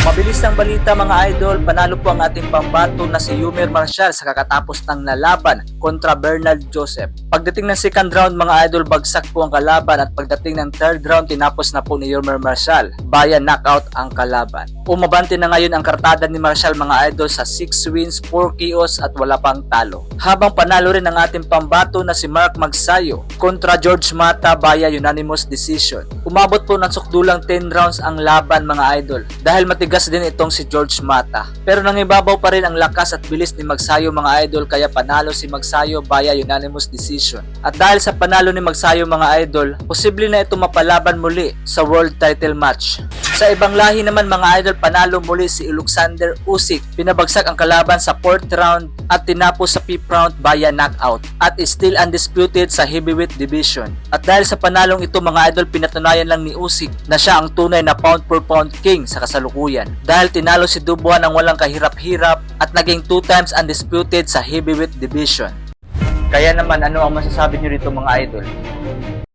Mabilis ng balita mga idol, panalo po ang ating pambato na si Yumer Marshall sa kakatapos ng nalaban kontra Bernard Joseph. Pagdating ng second round mga idol, bagsak po ang kalaban at pagdating ng third round, tinapos na po ni Yumer Marshall. Bayan knockout ang kalaban. Umabante na ngayon ang kartada ni Marshall mga idol sa 6 wins, 4 KOs at wala pang talo. Habang panalo rin ang ating pambato na si Mark Magsayo kontra George Mata via unanimous decision. Umabot po ng sukdulang 10 rounds ang laban mga idol dahil matigas din itong si George Mata. Pero nangibabaw pa rin ang lakas at bilis ni Magsayo mga idol kaya panalo si Magsayo via unanimous decision. At dahil sa panalo ni Magsayo mga idol, posible na ito mapalaban muli sa world title match. Sa ibang lahi naman mga idol, panalo muli si Alexander Usyk. Pinabagsak ang kalaban sa 4th round at tinapos sa 5th round via knockout at is still undisputed sa heavyweight division. At dahil sa panalong ito mga idol, pinatunayan lang ni Usyk na siya ang tunay na pound per pound king sa kasalukuyan. Dahil tinalo si Dubois ng walang kahirap-hirap at naging 2 times undisputed sa heavyweight division. Kaya naman ano ang masasabi niyo rito mga idol?